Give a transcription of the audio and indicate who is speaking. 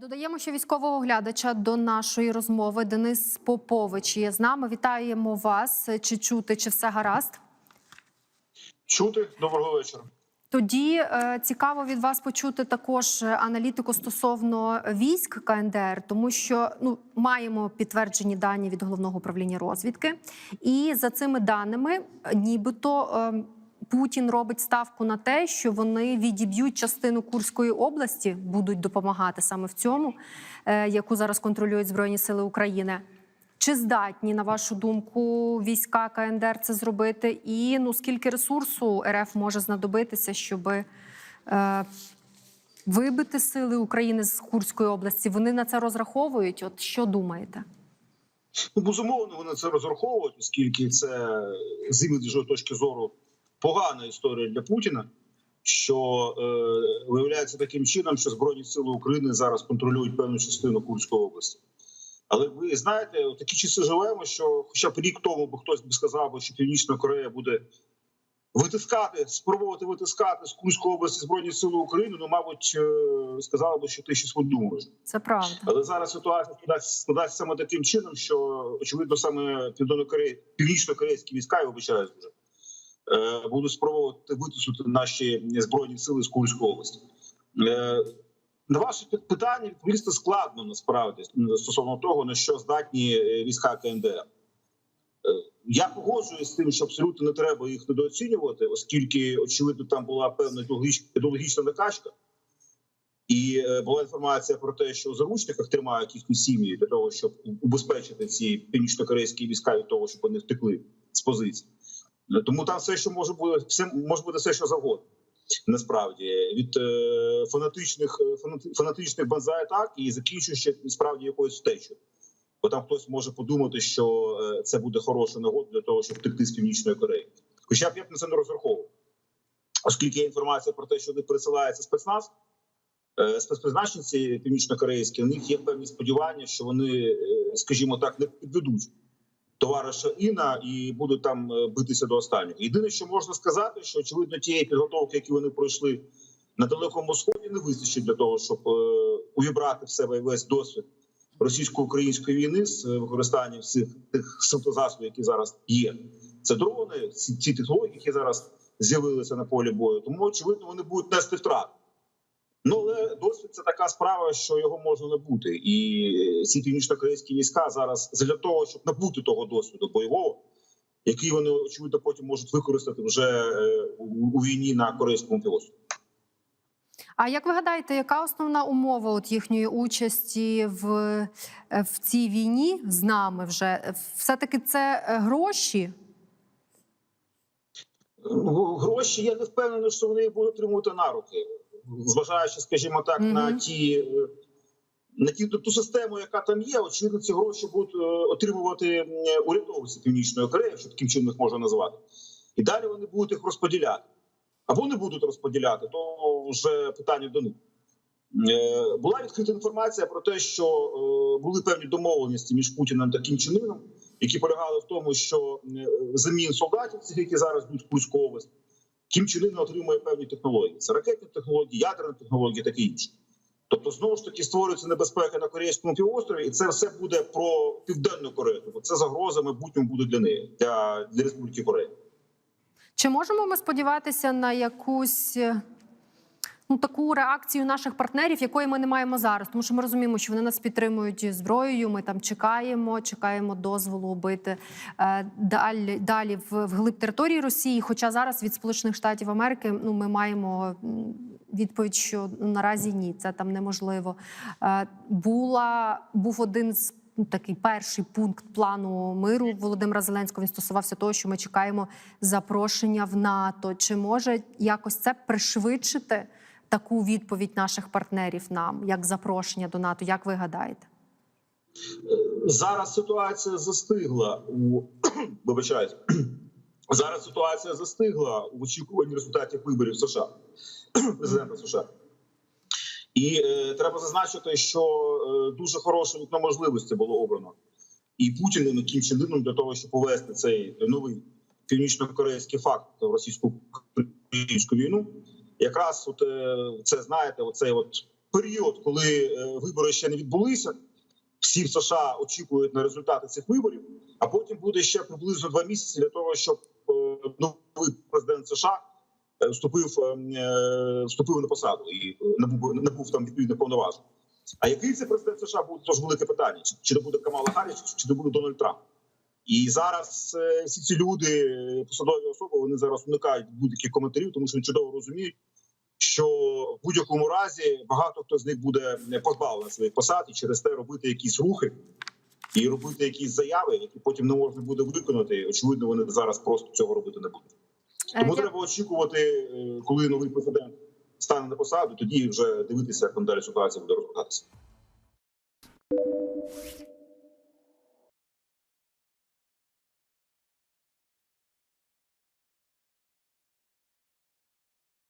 Speaker 1: Додаємо ще військового оглядача до нашої розмови. Денис Попович є з нами. Вітаємо вас. Чи чути, чи все гаразд?
Speaker 2: Чути доброго вечора.
Speaker 1: Тоді е, цікаво від вас почути також аналітику стосовно військ КНДР, тому що ну маємо підтверджені дані від головного управління розвідки, і за цими даними, нібито е, Путін робить ставку на те, що вони відіб'ють частину Курської області, будуть допомагати саме в цьому, е, яку зараз контролюють Збройні Сили України. Чи здатні, на вашу думку, війська КНДР це зробити? І ну скільки ресурсу РФ може знадобитися, щоб е, вибити сили України з Курської області? Вони на це розраховують? От що думаєте?
Speaker 2: Ну, безумовно, вони це розраховують, оскільки це з іміджової точки зору погана історія для Путіна. Що е, виявляється таким чином, що збройні сили України зараз контролюють певну частину Курської області. Але ви знаєте, у такі часи живемо, що хоча б рік тому би хтось би сказав, що Північна Корея буде витискати, спробувати витискати з Курської області збройні сили України. Ну, мабуть, е, сказали би, що ти щось видумуєш.
Speaker 1: Це правда.
Speaker 2: Але зараз ситуація складається, складається саме таким чином, що очевидно саме південно-Кореї, північно-корейські війська, я вибачаюсь вже, будуть спробувати витиснути наші збройні сили з Курської області. Е, На ваше питання відповісти складно насправді стосовно того, на що здатні е, війська КНДР. Е, Я погоджуюсь з тим, що абсолютно не треба їх недооцінювати, оскільки очевидно там була певна ідеологічна накачка. І е, була інформація про те, що у заручниках тримають їхні сім'ї для того, щоб убезпечити ці північно-корейські війська від того, щоб вони втекли з позицій. Е, Тому там все, що може бути, все може бути все, що завгодно. Насправді від е, фанатичних е, фанати- фанатичних банзай-атак і закінчуючи справді якоюсь втечею. Бо там хтось може подумати, що е, це буде хороша нагода для того, щоб втекти з північної Кореї. Хоча б я б на це не розраховував, оскільки є інформація про те, що вони присилається спецназ. Е, спецпризначенці північно-корейські, у них є певні сподівання, що вони, е, скажімо так, не підведуть товариша Іна і будуть там е, битися до останнього. Єдине, що можна сказати, що очевидно тієї підготовки, які вони пройшли на далекому сході, не вистачить для того, щоб е, увібрати в себе весь досвід російсько-української війни з е, використанням всіх тих синтезасобів, які зараз є. Це дрони, ці, технології, які зараз з'явилися на полі бою. Тому очевидно, вони будуть нести втрати. Ну але досвід це така справа, що його може не бути, і ці північно-корейські війська зараз для того, щоб набути того досвіду бойового, який вони очевидно потім можуть використати вже е, у, війні на корейському півострові.
Speaker 1: А як ви гадаєте, яка основна умова от їхньої участі в, е, в цій війні з нами вже? Все таки це е, гроші?
Speaker 2: Ну, Гроші я не впевнений, що вони будуть отримувати на руки, зважаючи, скажімо так,
Speaker 1: Мгм.
Speaker 2: на ті. На ті ту систему, яка там є, очевидно, ці гроші будуть е, отримувати урядовці Північної Кореї, якщо таким чином їх можна назвати, і далі вони будуть їх розподіляти. Або не будуть розподіляти, то вже питання до них. Е, Була відкрита інформація про те, що були певні домовленості між Путіним та Кім Чен Іном, які полягали в тому, що замін солдатів, цих, які зараз йдуть в область, Кім Чен Ін отримує певні технології. Це ракетні технології, ядерні технології, таке інше. Тобто, знову ж таки створюється небезпека на корейському півострові, і це все буде про південну Корею. Тобто це загроза майбутньому буде для неї, для, для Республіки Корея.
Speaker 1: Чи можемо ми сподіватися на якусь е, ну, таку реакцію наших партнерів, якої ми не маємо зараз? Тому що ми розуміємо, що вони нас підтримують зброєю. Ми там чекаємо, чекаємо дозволу бити е, далі, далі в, глиб території Росії. Хоча зараз від Сполучених Штатів Америки ну, ми маємо відповідь, що наразі ні, це там неможливо. Е, була був один з ну, такий перший пункт плану миру Володимира Зеленського. Він стосувався того, що ми чекаємо запрошення в НАТО. Чи може якось це пришвидшити таку відповідь наших партнерів нам, як запрошення до НАТО? Як ви гадаєте?
Speaker 2: Зараз ситуація застигла у вибачаюсь. Зараз ситуація застигла в очікуванні результатів виборів США президента США. І е, треба зазначити, що е, дуже хороше вікно можливості було обрано і Путіним, і Кім для того, щоб повести цей новий північно-корейський факт в російсько-українську війну. Якраз от е, це знаєте, оцей от період, коли е, вибори ще не відбулися. Всі в США очікують на результати цих виборів, а потім буде ще приблизно два місяці для того, щоб е, новий президент США вступив, вступив на посаду і набув, набув там відповідно повноважень. А який це президент США буде теж велике питання: чи, чи то буде Камала Харріс, чи то буде Дональд Трамп? І зараз е, всі ці люди, е, посадові особи, вони зараз уникають будь-яких коментарів, тому що вони чудово розуміють, що в будь-якому разі багато хто з них буде позбавлений своїх посад і через те робити якісь рухи і робити якісь заяви, які потім не можна буде виконати. Очевидно, вони зараз просто цього робити не будуть.
Speaker 1: Е,
Speaker 2: Тому
Speaker 1: я-
Speaker 2: треба очікувати, е, коли новий президент стане на посаду, тоді вже дивитися, як там далі ситуація буде розвиватися.